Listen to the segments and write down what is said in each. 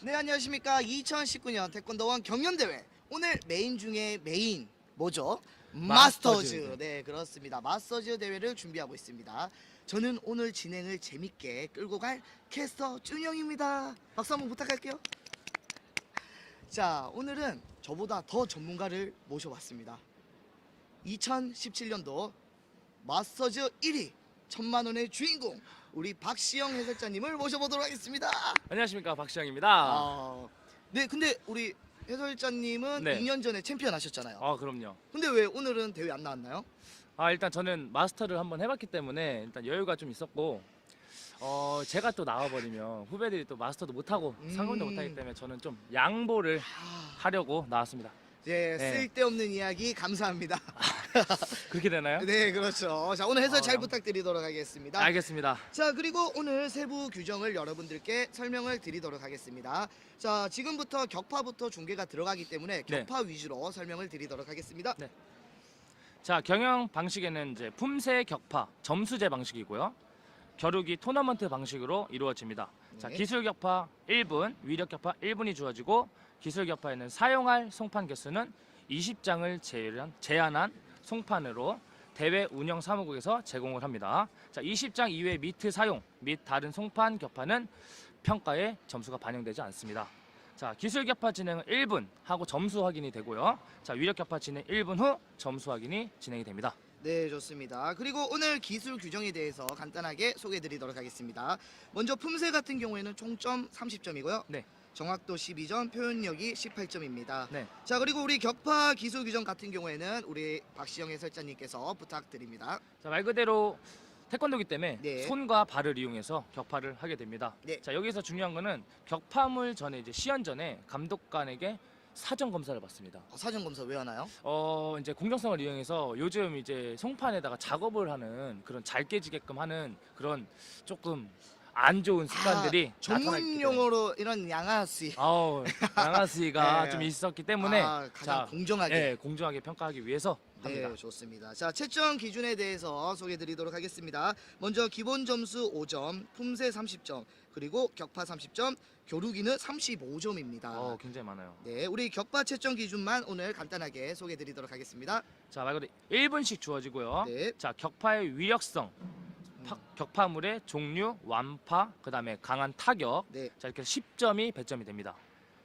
네 안녕하십니까. 2019년 태권도원 경연대회. 오늘 메인 중에 메인 뭐죠? 마스터즈. 마스터즈. 네 그렇습니다. 마스터즈 대회를 준비하고 있습니다. 저는 오늘 진행을 재밌게 끌고 갈 캐스터 준영입니다. 박수 한번 부탁할게요. 자 오늘은 저보다 더 전문가를 모셔봤습니다. 2017년도 마스터즈 1위 천만 원의 주인공 우리 박시영 해설자님을 모셔보도록 하겠습니다 안녕하십니까 박시영입니다. 아, 네, 근데 우리 해설자님은 네. 2년 전에 챔피언 하셨잖아요. 아 그럼요. 근데 왜 오늘은 대회 안 나왔나요? 아 일단 저는 마스터를 한번 해봤기 때문에 일단 여유가 좀 있었고 어 제가 또 나와버리면 후배들이 또 마스터도 못하고 음. 상금도 못하기 때문에 저는 좀 양보를 하려고 나왔습니다. 네, 네. 쓸데없는 이야기 감사합니다. 그렇게 되나요? 네, 그렇죠. 자, 오늘 해설 아, 잘 양- 부탁드리도록 하겠습니다. 알겠습니다. 자, 그리고 오늘 세부 규정을 여러분들께 설명을 드리도록 하겠습니다. 자, 지금부터 격파부터 중계가 들어가기 때문에 네. 격파 위주로 설명을 드리도록 하겠습니다. 네. 자 경영 방식에는 이제 품새 격파 점수제 방식이고요. 겨루기 토너먼트 방식으로 이루어집니다. 자 네. 기술 격파 1분, 위력 격파 1분이 주어지고 기술 격파에는 사용할 송판 개수는 20장을 제한, 제한한 송판으로 대회 운영 사무국에서 제공을 합니다. 자 20장 이외 미트 사용 및 다른 송판 격파는 평가에 점수가 반영되지 않습니다. 자 기술 격파 진행은 1분 하고 점수 확인이 되고요. 자 위력 격파 진행 1분 후 점수 확인이 진행이 됩니다. 네, 좋습니다. 그리고 오늘 기술 규정에 대해서 간단하게 소개해 드리도록 하겠습니다. 먼저 품새 같은 경우에는 총점 30점이고요. 네. 정확도 12점, 표현력이 18점입니다. 네. 자, 그리고 우리 격파 기술 규정 같은 경우에는 우리 박시영 해설자님께서 부탁드립니다. 자, 말 그대로 태권도기 때문에 네. 손과 발을 이용해서 격파를 하게 됩니다. 네. 자, 여기서 중요한 거는 격파물 전에 이제 시연 전에 감독관에게 사전 검사를 받습니다. 어, 사전 검사 왜 하나요? 어, 이제 공정성을 이용해서 요즘 이제 송판에다가 작업을 하는 그런 잘 깨지게끔 하는 그런 조금 안 좋은 습관들이 아, 전문. 용어로 이런 양아씨 아우, 양아스이가 네. 좀 있었기 때문에 아, 가장 자, 공정하게 예, 공정하게 평가하기 위해서 합니다. 네, 좋습니다. 자, 채점 기준에 대해서 소개해 드리도록 하겠습니다. 먼저 기본 점수 5점, 품새 30점, 그리고 격파 30점, 교류기는 35점입니다. 어, 굉장히 많아요. 네, 우리 격파 채점 기준만 오늘 간단하게 소개해 드리도록 하겠습니다. 자, 말 그대로 1분씩 주어지고요. 네. 자 격파의 위력성, 파- 격파 물의 종류, 완파, 그다음에 강한 타격, 네. 자 이렇게 10점이 배점이 됩니다.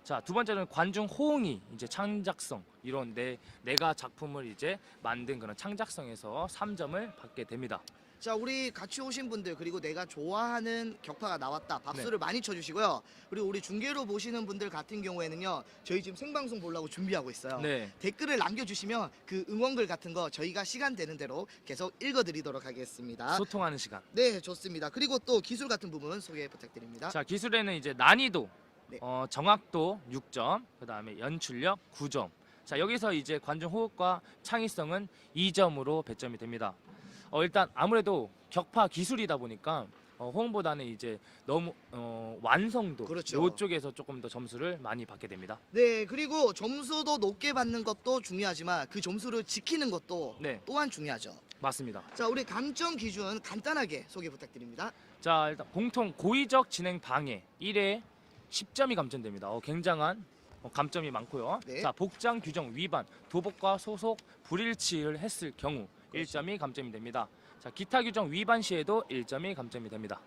자 두 번째는 관중 호응이 이제 창작성 이런 내 내가 작품을 이제 만든 그런 창작성에서 3점을 받게 됩니다. 자, 우리 같이 오신 분들 그리고 내가 좋아하는 격파가 나왔다. 네. 박수를 많이 쳐 주시고요. 그리고 우리 중계로 보시는 분들 같은 경우에는요. 저희 지금 생방송 보려고 준비하고 있어요. 네. 댓글을 남겨주시면 그 응원글 같은 거 저희가 시간 되는 대로 계속 읽어드리도록 하겠습니다. 소통하는 시간. 네, 좋습니다. 그리고 또 기술 같은 부분 소개 부탁드립니다. 자 기술에는 이제 난이도, 네. 어, 정확도 6점, 그 다음에 연출력 9점. 자 여기서 이제 관중 호흡과 창의성은 2점으로 배점이 됩니다. 어, 일단 아무래도 격파 기술이다 보니까 어, 호응보다는 이제 너무 어, 완성도 그렇죠. 이쪽에서 조금 더 점수를 많이 받게 됩니다. 네, 그리고 점수도 높게 받는 것도 중요하지만 그 점수를 지키는 것도 네, 또한 중요하죠. 맞습니다. 자, 우리 감점 기준 간단하게 소개 부탁드립니다. 자 일단 공통 고의적 진행 방해 1회 10점이 감점됩니다. 어, 굉장한 어, 감점이 많고요. 네. 자 복장 규정 위반, 도복과 소속 불일치를 했을 경우. 1점이 감점이 됩니다. 자 기타 규정 위반 시에도 1점이 감점이 됩니다.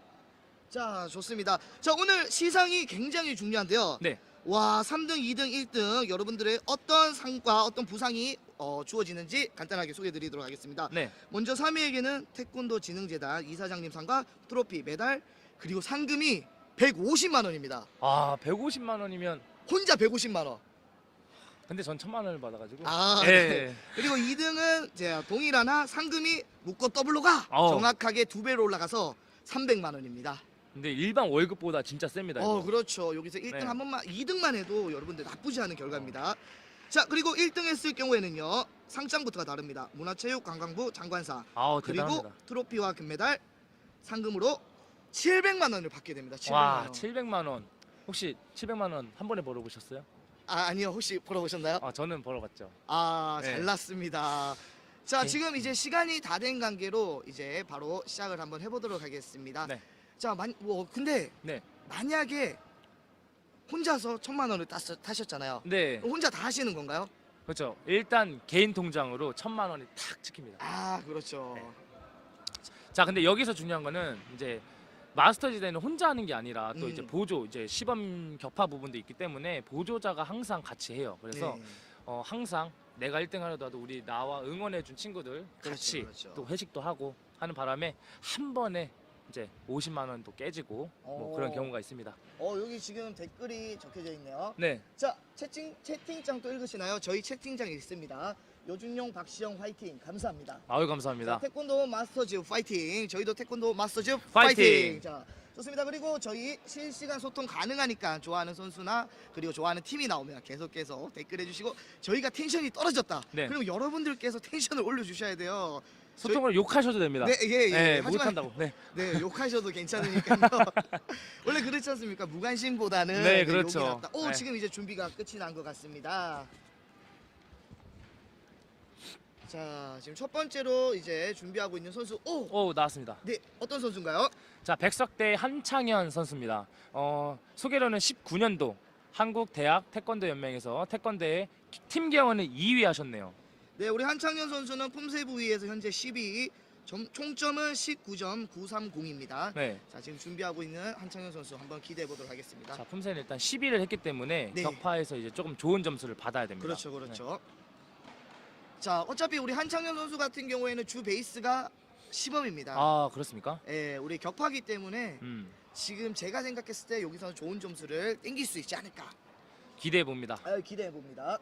자, 좋습니다. 자, 오늘 시상이 굉장히 중요한데요. 네. 와, 3등, 2등, 1등 여러분들의 어떤 상과 어떤 부상이 어, 주어지는지 간단하게 소개해 드리도록 하겠습니다. 네. 먼저 3위에게는 태권도 진흥재단 이사장님 상과 트로피, 메달 그리고 상금이 150만 원입니다. 아 150만 원이면 혼자 150만 원. 근데 전 천만 원을 받아가지고. 아, 예. 네. 그리고 2등은 제가 동일 하나 상금이 묶고 더블로 가 어. 정확하게 두 배로 올라가서 300만 원입니다. 근데 일반 월급보다 진짜 셉니다. 어, 이거. 그렇죠. 여기서 1등 네. 한 번만 2등만 해도 여러분들 나쁘지 않은 결과입니다. 자, 그리고 1등 했을 경우에는요. 상장부터가 다릅니다. 문화체육관광부 장관상 아우 그리고 대단합니다. 트로피와 금메달 상금으로 700만 원을 받게 됩니다. 700만 와 원. 700만 원. 혹시 700만 원 한 번에 벌어보셨어요? 아, 아니요. 혹시 벌어보셨나요? 아 저는 벌어봤죠. 아, 네. 잘났습니다. 자, 네. 지금 이제 시간이 다 된 관계로 이제 바로 시작을 한번 해보도록 하겠습니다. 네. 자, 만, 뭐 근데 네. 만약에 혼자서 천만 원을 땄, 타셨잖아요. 네, 혼자 다 하시는 건가요? 그렇죠. 일단 개인 통장으로 천만 원이 탁 찍힙니다. 아 그렇죠. 네. 자, 근데 여기서 중요한 거는 이제 마스터즈 대회는 혼자 하는 게 아니라 또 음. 이제 보조, 이제 시범 격파 부분도 있기 때문에 보조자가 항상 같이 해요. 그래서 네. 어, 항상 내가 1등 하려도 우리 나와 응원해 준 친구들 같이 그렇죠. 또 회식도 하고 하는 바람에 한 번에 이제 50만 원도 깨지고 뭐 그런 오. 경우가 있습니다. 어 여기 지금 댓글이 적혀져 있네요. 네. 자 채팅 채팅창 또 읽으시나요? 저희 채팅창 있습니다. 요준용 박시영 화이팅 감사합니다. 아유 감사합니다. 자, 태권도 마스터즈 파이팅. 저희도 태권도 마스터즈 파이팅! 파이팅. 자, 좋습니다. 그리고 저희 실시간 소통 가능하니까 좋아하는 선수나 그리고 좋아하는 팀이 나오면 계속해서 댓글 해주시고 저희가 텐션이 떨어졌다. 네. 그리고 여러분들께서 텐션을 올려주셔야 돼요. 소통을 욕하셔도 됩니다. 네, 예, 예. 네, 하지만 못한다고. 네. 네, 욕하셔도 괜찮으니까요. 원래 그렇지 않습니까? 무관심보다는 네, 욕이 그렇죠. 낫다. 오, 네. 지금 이제 준비가 끝이 난 것 같습니다. 자, 지금 첫 번째로 이제 준비하고 있는 선수. 오, 오 나왔습니다. 네, 어떤 선수인가요? 자 백석대 한창현 선수입니다. 어, 소개로는 19년도 한국 대학 태권도 연맹에서 태권도의 팀 개원을 2위 하셨네요. 네, 우리 한창현 선수는 품새 부위에서 현재 12위, 점, 총점은 19.930입니다. 네. 자, 지금 준비하고 있는 한창현 선수 한번 기대해 보도록 하겠습니다. 자 품새는 일단 10위를 했기 때문에 네. 격파에서 이제 조금 좋은 점수를 받아야 됩니다. 그렇죠, 그렇죠. 자, 어차피 우리 한창현 선수 같은 경우에는 주 베이스가 시범입니다. 아 그렇습니까? 예, 우리 격파기 때문에 음, 지금 제가 생각했을 때 여기서 좋은 점수를 땡길 수 있지 않을까. 기대해 봅니다. 아유, 기대해 봅니다.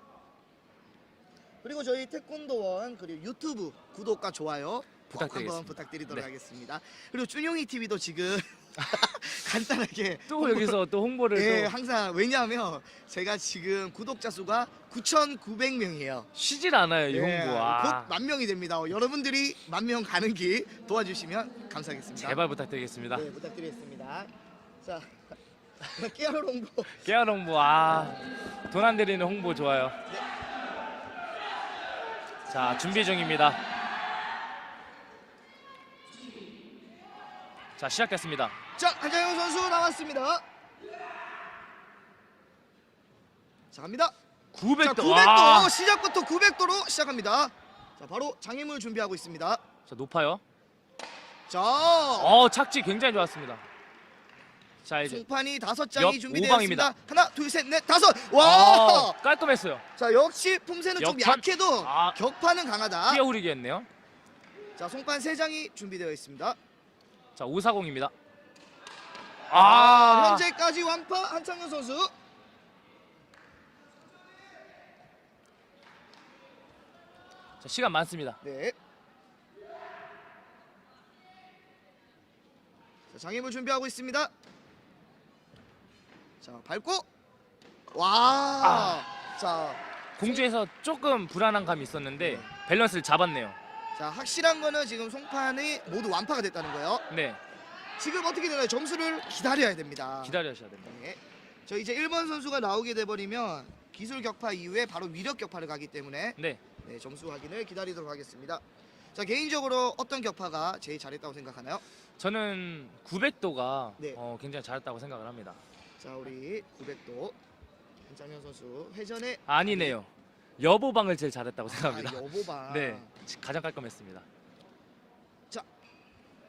그리고 저희 태권도원 그리고 유튜브 구독과 좋아요 꼭 부탁드리겠습니다. 한번 부탁드리도록 네. 하겠습니다. 그리고 준용이 TV도 지금 간단하게 또 여기서 또 홍보를 예, 또 항상 왜냐하면 제가 지금 구독자 수가 9,900명이에요. 쉬질 않아요 이 예, 홍보. 아, 곧만 명이 됩니다. 여러분들이 만 명 가는 길 도와주시면 감사하겠습니다. 제발 부탁드리겠습니다. 네, 부탁드리겠습니다. 자, 깨알 홍보. 깨알 홍보 아 돈 안 들이는 홍보 좋아요. 자 준비 중입니다. 자 시작됐습니다. 자, 한장영 선수 나왔습니다. 자, 갑니다. 900도. 자, 900도 와. 시작부터 900도로 시작합니다. 자, 바로 장애물 준비하고 있습니다. 자 높아요. 자, 어 착지 굉장히 좋았습니다. 자 이제 송판이 다섯 장이 옆. 있습니다. 하나, 둘, 셋, 넷, 다섯. 와! 어, 깔끔했어요. 자, 역시 품새는 좀 역판? 약해도 아. 격파는 강하다. 끼어오르기 했네요. 자, 송판 세 장이 준비되어 있습니다. 자 540입니다. 아, 아 현재까지 완파 한창현 선수. 자, 시간 많습니다. 네. 자, 장애물 준비하고 있습니다. 자, 밟고 와! 아. 자, 공주에서 조금 불안한 감이 있었는데 밸런스를 잡았네요. 자, 확실한 거는 지금 송판이 모두 완파가 됐다는 거예요. 네 지금 어떻게 되나요? 점수를 기다려야 됩니다. 기다려주셔야 됩니다. 네. 저 이제 1번 선수가 나오게 돼 버리면 기술 격파 이후에 바로 위력 격파를 가기 때문에 네 네, 점수 확인을 기다리도록 하겠습니다. 자, 개인적으로 어떤 격파가 제일 잘했다고 생각하나요? 저는 900도가 네. 어, 굉장히 잘했다고 생각을 합니다. 자, 우리 900도 한창현 선수 회전에 아니네요. 여보방을 제일 잘했다고 생각합니다. 아, 여보방. 네 가장 깔끔했습니다.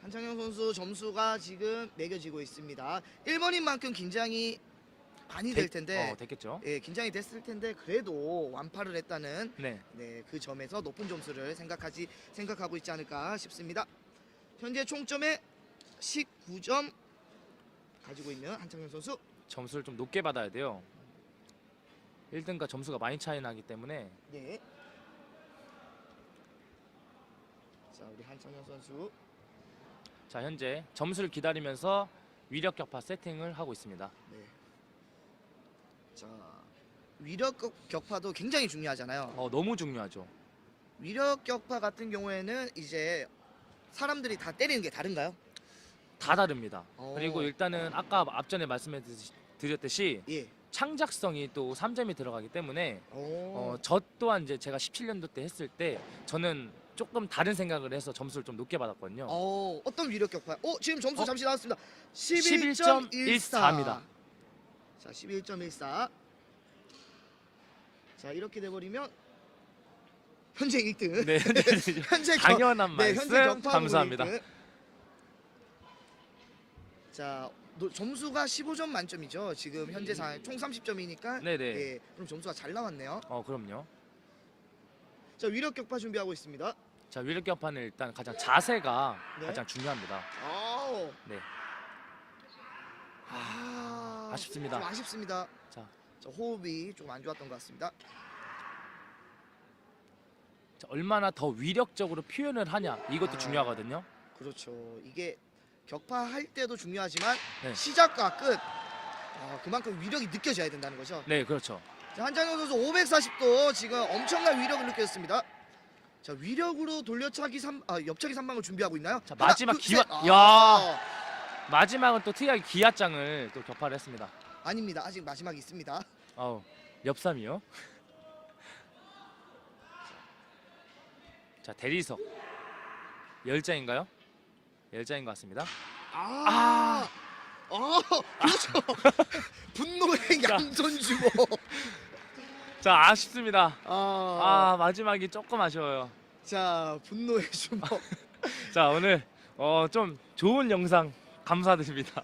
한창현 선수 점수가 지금 매겨지고 있습니다. 1번인 만큼 긴장이 많이 될 됐- 텐데 어, 됐겠죠? 예, 긴장이 됐을 텐데 그래도 완파를 했다는 네 네, 그 점에서 높은 점수를 생각하지 생각하고 있지 않을까 싶습니다. 현재 총점에 19점 가지고 있는 한창현 선수. 점수를 좀 높게 받아야 돼요. 1등과 점수가 많이 차이 나기 때문에 네. 자, 우리 한창현 선수. 자 현재 점수를 기다리면서 위력 격파 세팅을 하고 있습니다. 네. 자, 위력 격- 격파도 굉장히 중요하잖아요. 어, 너무 중요하죠. 위력 격파 같은 경우에는 이제 사람들이 다 때리는 게 다른가요? 다 다릅니다. 오. 그리고 일단은 아까 앞전에 말씀해 드렸듯이 예. 창작성이 또 3점이 들어가기 때문에 오. 어, 저 또한 이제 제가 17년도 때 했을 때 저는 조금 다른 생각을 해서 점수를 좀 높게 받았거든요. 어, 어떤 위력 격파? 어, 지금 점수 어? 잠시 나왔습니다. 11.14 입니다. 11.14입니다. 자, 11.14. 자, 이렇게 돼 버리면 현재 1등. 네, 현재 겨- 당연한 네, 말씀 현재 격파 감사합니다. 부분 1등. 자, 노- 점수가 15점 만점이죠. 지금 현재 상황 총 30점이니까 네네. 예, 그럼 점수가 잘 나왔네요. 어 그럼요. 자, 위력 격파 준비하고 있습니다. 자 위력 격파는 일단 가장 자세가 네. 가장 중요합니다. 아우. 네. 아, 아쉽습니다. 좀 아쉽습니다. 자, 자, 호흡이 좀안 좋았던 것 같습니다. 자, 얼마나 더 위력적으로 표현을 하냐 이것도 아. 중요하거든요. 그렇죠. 이게 격파할 때도 중요하지만 네. 시작과 끝 아, 그만큼 위력이 느껴져야 된다는 거죠. 네 그렇죠. 자, 한장현 선수 540도 지금 엄청난 위력을 느꼈습니다. 자, 위력으로 돌려차기 3, 아, 옆차기 3방을 준비하고 있나요? 자, 하나, 마지막 둘, 기와- 셋. 아, 야. 마지막은 또 특이하게 기아장을 또 격파를 했습니다. 아닙니다. 아직 마지막이 있습니다. 아우 엽삼이요. 자 대리석 열장인가요? 열장인 것 같습니다. 아, 아, 그렇죠. 분노의 자. 양손 주먹. 자 아쉽습니다. 아, 아 마지막이 조금 아쉬워요. 자, 분노의 주먹. 자 오늘 어 좀 좋은 영상 감사드립니다.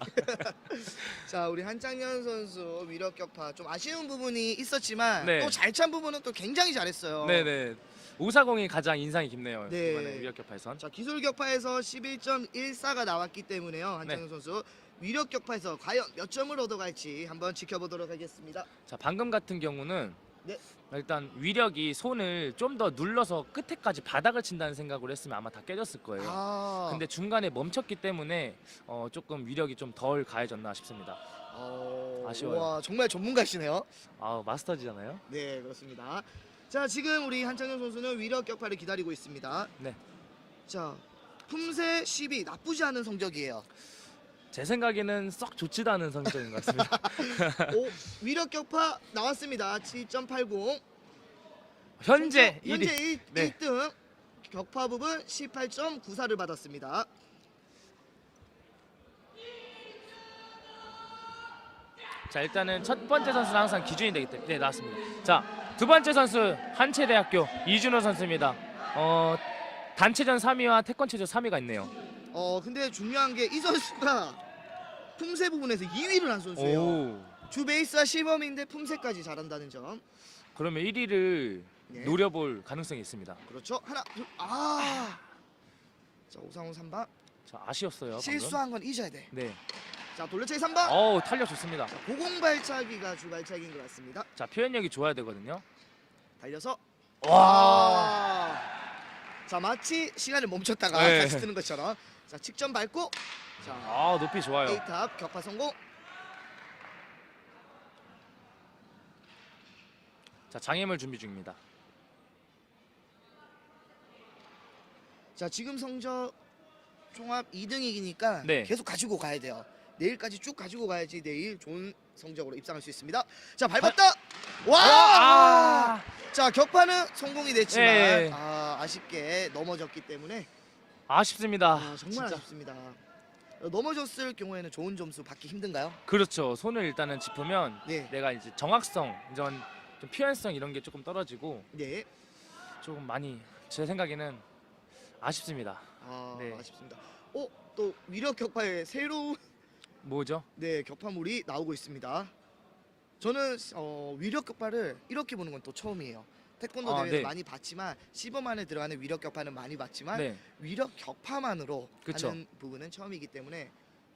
자, 우리 한창현 선수 위력 격파 좀 아쉬운 부분이 있었지만 네. 또 잘 찬 부분은 또 굉장히 잘했어요. 네네. 오사공이 가장 인상이 깊네요. 네. 이번에 위력 격파에선. 자, 기술 격파에서 11.14가 나왔기 때문에요. 한창현 네. 선수 위력 격파에서 과연 몇 점을 얻어갈지 한번 지켜보도록 하겠습니다. 자 방금 같은 경우는 네. 일단 위력이 손을 좀 더 눌러서 끝에까지 바닥을 친다는 생각으로 했으면 아마 다 깨졌을 거예요. 아, 근데 중간에 멈췄기 때문에 어, 조금 위력이 좀 덜 가해졌나 싶습니다. 어, 아쉬워요. 와, 정말 전문가시네요. 아 마스터지잖아요. 네, 그렇습니다. 자, 지금 우리 한창현 선수는 위력 격파를 기다리고 있습니다. 네. 자, 품새 10이 나쁘지 않은 성적이에요. 제 생각에는 썩 좋지도 않은 성적인 것 같습니다. 오, 위력 격파 나왔습니다. 7.80. 현재 현재 1위. 1, 네. 등 격파 부분 18.94를 받았습니다. 자 일단은 첫 번째 선수는 항상 기준이 되기 때문에 네 나왔습니다. 자 두 번째 선수 한체대학교 이준호 선수입니다. 어 단체전 3위와 태권체전 3위가 있네요. 어, 근데 중요한 게 이 선수가 품새 부분에서 2위를 한 선수예요. 오 주 베이스와 시범인데 품새까지 잘한다는 점. 그러면 1위를 네. 노려볼 가능성이 있습니다. 그렇죠. 하나, 둘, 아. 자, 오상훈 3방. 자 아쉬웠어요. 실수한 건 잊어야 돼. 네. 자, 돌려차기 3방. 어우 탄력 좋습니다. 자, 고공발차기가 주 발차기인 것 같습니다. 자 표현력이 좋아야 되거든요. 달려서 와. 아. 자, 마치 시간을 멈췄다가 네. 다시 뜨는 것처럼. 자, 직전 밟고 자, 아 높이 좋아요. A탑 격파 성공. 자 장애물 준비 중입니다. 자, 지금 성적 총합 2등이니까 네. 계속 가지고 가야 돼요. 내일까지 쭉 가지고 가야지 내일 좋은 성적으로 입상할 수 있습니다. 자, 밟았다. 와! 아, 자, 격파는 성공이 됐지만 예. 아, 아쉽게 넘어졌기 때문에 아쉽습니다. 아, 정말 진짜. 아쉽습니다. 어, 넘어졌을 경우에는 좋은 점수 받기 힘든가요? 그렇죠. 손을 일단은 짚으면 네. 내가 이제 정확성, 이런 좀 표현성 이런 게 조금 떨어지고 네. 조금 많이 제 생각에는 아쉽습니다. 아, 네. 아쉽습니다. 어, 또 위력 격파에 새로운 뭐죠? 네, 격파물이 나오고 있습니다. 저는 어, 위력 격파를 이렇게 보는 건 또 처음이에요. 태권도 아, 대회에서 네. 많이 봤지만 시범 안에 들어가는 위력 격파는 많이 봤지만 네. 위력 격파만으로 그쵸. 하는 부분은 처음이기 때문에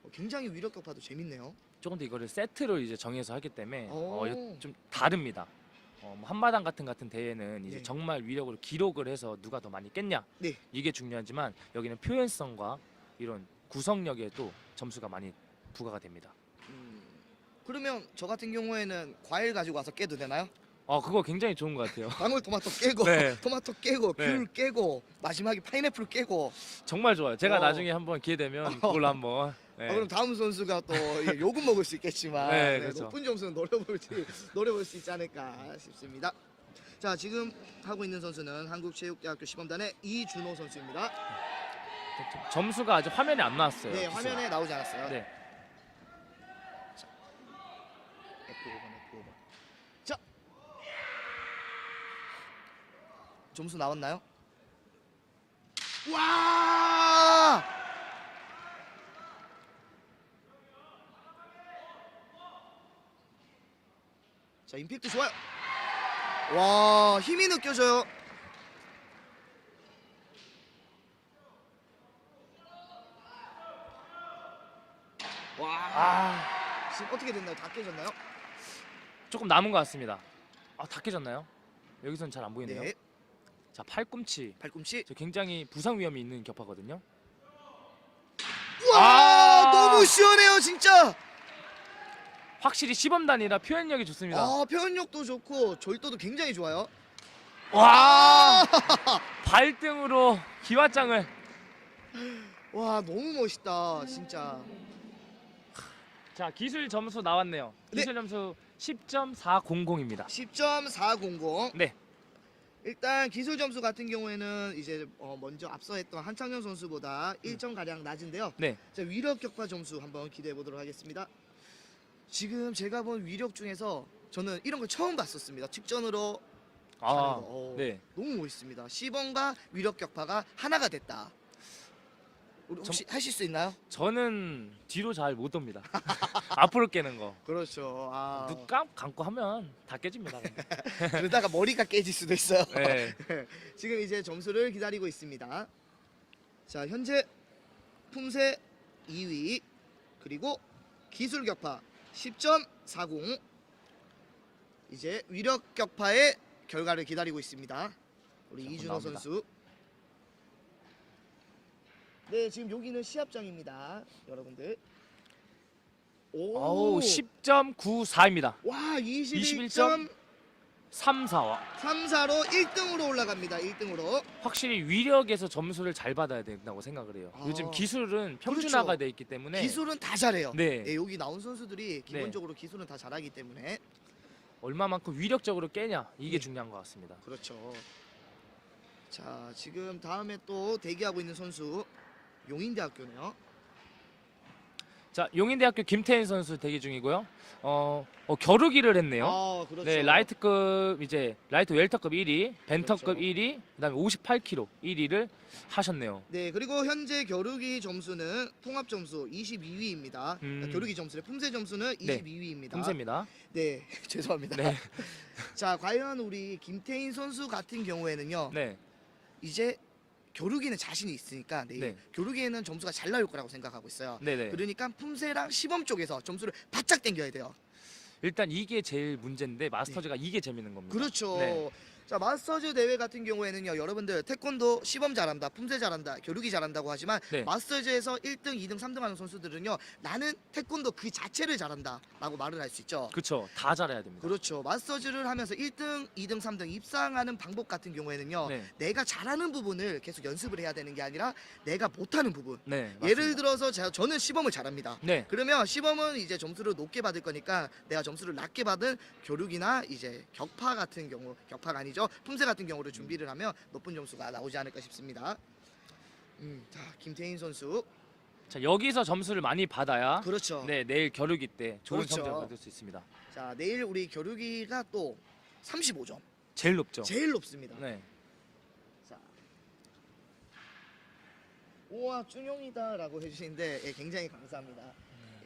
어, 굉장히 위력 격파도 재밌네요. 조금 더 이거를 세트로 이제 정해서 하기 때문에 어, 오. 좀 다릅니다. 어, 뭐 한마당 같은 같은 대회는 이제 네. 정말 위력으로 기록을 해서 누가 더 많이 깼냐 네. 이게 중요하지만 여기는 표현성과 이런 구성력에 또 점수가 많이 부과가 됩니다. 음, 그러면 저 같은 경우에는 과일 가지고 와서 깨도 되나요? 어 그거 굉장히 좋은 것 같아요. 방울토마토 깨고 네. 토마토 깨고 네. 귤 깨고 마지막에 파인애플 깨고 정말 좋아요. 제가 어. 나중에 한번 기회 되면 그걸로 한번. 네. 아, 그럼 다음 선수가 또 예, 욕은 먹을 수 있겠지만 네, 네, 그렇죠. 높은 점수는 노려볼 수 노려볼 수 있지 않을까 싶습니다. 자 지금 하고 있는 선수는 한국체육대학교 시범단의 이준호 선수입니다. 점수가 아직 화면에 안 나왔어요. 네. 화면에 나오지 않았어요. 네. 했고 점수 나왔나요? 와! 자, 임팩트 좋아요. 와, 힘이 느껴져요. 와, 아, 지금 어떻게 됐나요? 다 깨졌나요? 조금 남은 것 같습니다. 아, 다 깨졌나요? 여기선 잘 안 보이네요. 네, 자, 팔꿈치. 팔꿈치. 저 굉장히 부상 위험이 있는 격파거든요. 와, 아! 너무 시원해요, 진짜. 확실히 시범단이라 표현력이 좋습니다. 아, 표현력도 좋고 절도도 굉장히 좋아요. 와! 발등으로 기와장을 와, 너무 멋있다, 진짜. 자, 기술 점수 나왔네요. 네. 기술 점수 10.400입니다. 10.400. 네. 일단 기술 점수 같은 경우에는 이제 어, 먼저 앞서 했던 한창현 선수보다 1점 가량 낮은데요. 네. 자, 위력 격파 점수 한번 기대해 보도록 하겠습니다. 지금 제가 본 위력 중에서 저는 이런 걸 처음 봤었습니다. 직전으로 아. 어, 네. 너무 멋있습니다. 시범과 위력 격파가 하나가 됐다. 우리 혹시 하실 수 있나요? 저는 뒤로 잘 못 돕니다. 앞으로 깨는 거. 그렇죠. 아, 눈 감, 감고 하면 다 깨집니다. 근데. 그러다가 머리가 깨질 수도 있어요. 네. 지금 이제 점수를 기다리고 있습니다. 자, 현재 품새 2위 그리고 기술 격파 10.40 이제 위력 격파의 결과를 기다리고 있습니다. 우리 자, 이준호 나옵니다. 선수. 네, 지금 여기는 시합장입니다. 여러분들. 오, 어우, 10.94입니다. 와, 21 21.34로 3, 4와 1등으로 올라갑니다. 1등으로. 확실히 위력에서 점수를 잘 받아야 된다고 생각을 해요. 아. 요즘 기술은 평준화가 그렇죠. 돼 있기 때문에 기술은 다 잘해요. 네. 네, 여기 나온 선수들이 기본적으로 기술은 다 잘하기 때문에 얼마만큼 위력적으로 깨냐 이게 네. 중요한 것 같습니다. 그렇죠. 자, 지금 다음에 또 대기하고 있는 선수 용인대학교네요. 자, 용인대학교 김태인 선수 대기 중이고요. 어, 어, 겨루기를 했네요. 아, 그렇죠. 네, 라이트급 이제 라이트 웰터급 1위, 벤터급 그렇죠. 1위, 그다음에 58kg 1위를 하셨네요. 네, 그리고 현재 겨루기 점수는 통합 점수 22위입니다. 음. 겨루기 점수의 품새 점수는 네, 22위입니다. 품새입니다. 네, 죄송합니다. 네, 자, 과연 우리 김태인 선수 같은 경우에는요. 네, 이제 겨루기는 자신이 있으니까 네, 네. 겨루기에는 점수가 잘 나올 거라고 생각하고 있어요. 네, 네. 그러니까 품새랑 시범 쪽에서 점수를 바짝 당겨야 돼요. 일단 이게 제일 문제인데 마스터즈가 이게 재밌는 겁니다. 그렇죠. 네. 자 마스터즈 대회 같은 경우에는요 여러분들 태권도 시범 잘한다 품새 잘한다 겨루기 잘한다고 하지만 네. 마스터즈에서 1등 2등 3등 하는 선수들은요 나는 태권도 그 자체를 잘한다 라고 말을 할 수 있죠 그렇죠. 다 잘해야 됩니다. 그렇죠 마스터즈를 하면서 1등 2등 3등 입상하는 방법 같은 경우에는요 네, 내가 잘하는 부분을 계속 연습을 해야 되는 게 아니라 내가 못하는 부분 네. 예를 맞습니다. 들어서 제가 저는 시범을 잘합니다 네, 그러면 시범은 이제 점수를 높게 받을 거니까 내가 점수를 낮게 받은 교육이나 이제 격파 같은 경우 격파가 아니죠 품새 같은 경우를 준비를 하면 높은 점수가 나오지 않을까 싶습니다. 음, 자 김태인 선수 자 여기서 점수를 많이 받아야 그렇죠. 네 내일 겨루기 때 좋은 그렇죠. 성적을 받을 수 있습니다. 자 내일 우리 교육이가 또 35점 제일 높죠. 제일 높습니다. 네. 자. 우와 준용이다라고 해주시는데 예, 굉장히 감사합니다.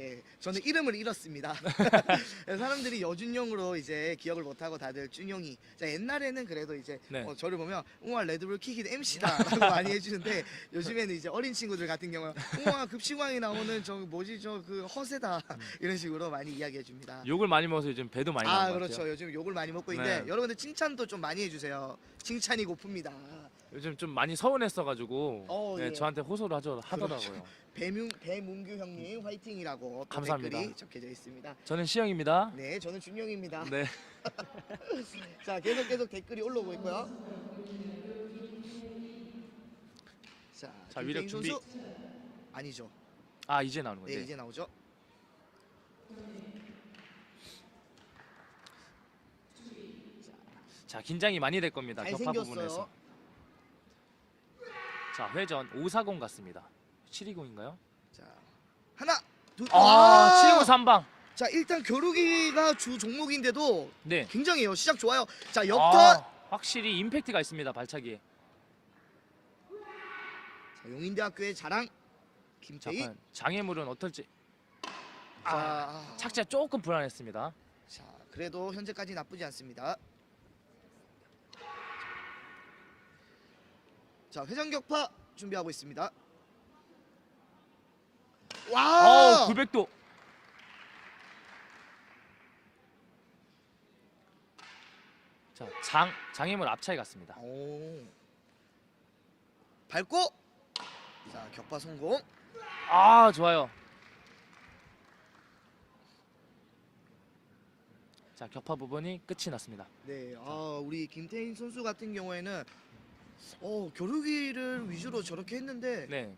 예, 저는 이름을 잃었습니다. 사람들이 여준용으로 이제 기억을 못하고 다들 준용이. 자 옛날에는 그래도 이제 네. 어, 저를 보면 우와 레드불 킥인 MC다라고 많이 해주는데 요즘에는 이제 어린 친구들 같은 경우는 우와 급식왕이 나오는 저 뭐지 저 그 허세다 이런 식으로 많이 이야기해 줍니다. 욕을 많이 먹어서 요즘 배도 많이 아 나는 것 그렇죠. 같아요. 요즘 욕을 많이 먹고 있는데 네. 여러분들 칭찬도 좀 많이 해주세요. 칭찬이 고픕니다. 요즘 좀 많이 서운했어가지고 어, 네, 예. 저한테 호소를 하죠, 하더라고요. 배문 배문규 형님 화이팅이라고 또 감사합니다. 댓글이 적혀져 있습니다. 저는 시영입니다. 네, 저는 준용입니다. 네. 자, 계속 계속 댓글이 올라오고 있고요. 자, 자, 김태인 위력 준비. 선수 아니죠. 아 이제 나오는 네, 건데. 이제 나오죠. 자 긴장이 많이 될 겁니다. 격파 잘생겼어요. 자 회전 540 같습니다. 720인가요? 자, 하나, 둘, 아 720 3방. 자, 일단 겨루기가 주 종목인데도 네. 굉장해요. 시작 좋아요. 자, 역턴. 아, 확실히 임팩트가 있습니다. 발차기에. 자, 용인대학교의 자랑 자, 김태희. 과연 장애물은 어떨지. 아, 아, 착지가 조금 불안했습니다. 자, 그래도 현재까지 나쁘지 않습니다. 자, 회전 격파 준비하고 있습니다. 와! 어, 900도. 자, 장 장애물 앞차에 갔습니다. 오. 밟고 자, 격파 성공. 아, 좋아요. 자, 격파 부분이 끝이 났습니다. 네, 아, 우리 김태인 선수 같은 경우에는 어, 겨루기를 위주로 저렇게 했는데 네.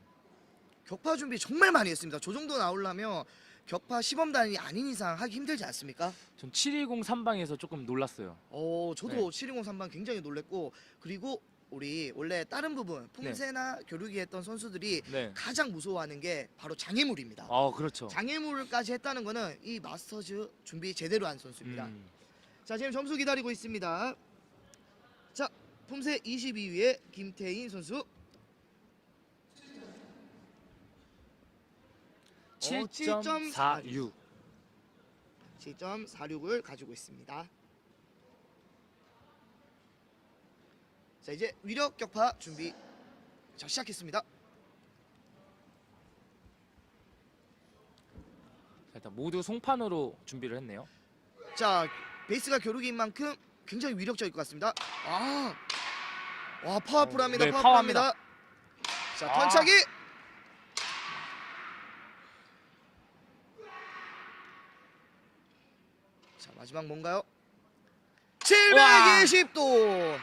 격파 준비 정말 많이 했습니다. 저 정도 나오려면 격파 시범단이 아닌 이상 하기 힘들지 않습니까? 전 720 3방에서 조금 놀랐어요. 어, 저도 네. 720 3방 굉장히 놀랬고 그리고 우리 원래 다른 부분 품새나 겨루기 했던 선수들이 네. 가장 무서워하는 게 바로 장애물입니다. 어, 그렇죠. 장애물까지 했다는 거는 이 마스터즈 준비 제대로 한 선수입니다. 음. 자, 지금 점수 기다리고 있습니다. 자, 품새 22위에 김태인 선수. 7.46. 7.46을 가지고 있습니다. 자, 이제 위력 격파 준비. 자, 시작했습니다. 자, 일단 모두 송판으로 준비를 했네요. 자, 베이스가 겨루기인 만큼 굉장히 위력적일 것 같습니다. 아, 와 파워풀합니다. 네, 파워풀합니다. 자, 아. 턴차기. 자, 마지막 뭔가요? 720도.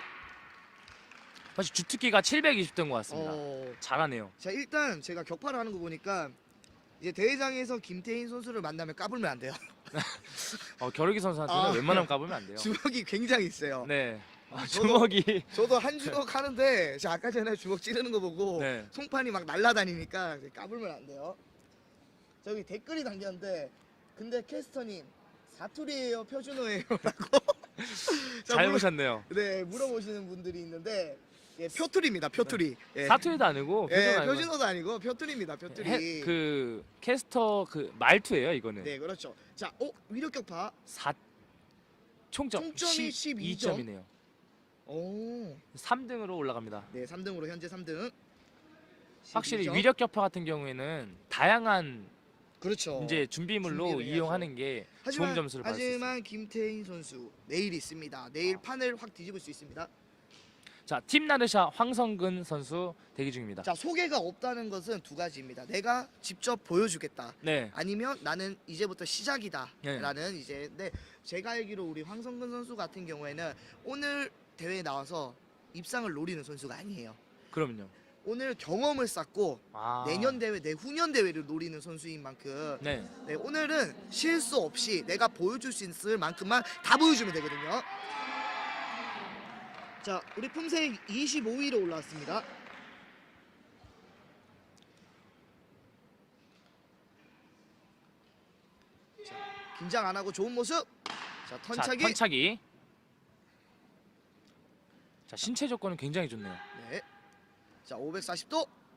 사실 주특기가 720도인 것 같습니다. 어, 잘하네요. 자, 일단 제가 격파를 하는 거 보니까 이제 대회장에서 김태인 선수를 만나면 까불면 안 돼요. 어, 겨루기 선수한테는 아. 웬만하면 까보면 안 돼요. 주먹이 굉장히 세요. 네. 아, 주먹이 저도 한 주먹 하는데 제가 아까 전에 주먹 찌르는 거 보고 네. 송판이 막 날아다니니까 까불면 안 돼요. 저기 댓글이 담겼는데 근데 캐스터님 사투리예요 표준어예요라고 자, 잘 보셨네요. 네 물어보시는 분들이 있는데 예, 표투리입니다 표투리. 예. 사투리도 아니고 예, 표준 아니고 표준어도 아니고 표투리입니다 표투리. 해- 그 캐스터 그 말투예요 이거는. 네 그렇죠. 자, 어 위력 격파. 사 총점 총점이 12 점. 12점이네요. 오, 3등으로 올라갑니다. 네 3등으로 현재 3등. 확실히 12점. 위력 격파 같은 경우에는 다양한 그렇죠. 이제 준비물로 준비를 해야죠. 이용하는 게 좋은 점수를 받을 수 있습니다. 하지만 김태인 선수 내일 있습니다. 내일 아. 판을 확 뒤집을 수 있습니다. 자, 팀 나르샤 황성근 선수 대기 중입니다. 자 소개가 없다는 것은 두 가지입니다. 내가 직접 보여주겠다. 네. 아니면 나는 이제부터 시작이다라는 네. 이제 근데 제가 알기로 우리 황성근 선수 같은 경우에는 오늘 대회에 나와서 입상을 노리는 선수가 아니에요. 그럼요. 오늘 경험을 쌓고 아. 내년 대회, 내후년 대회를 노리는 선수인 만큼 네. 네, 오늘은 실수 없이 내가 보여줄 수 있을 만큼만 다 보여주면 되거든요. 자, 우리 품새 25위로 올라왔습니다. 자, 긴장 안 하고 좋은 모습. 자, 자, 턴차기. 턴차기. 자, 신체 조건은 굉장히 좋네요. 네. 자, 540도.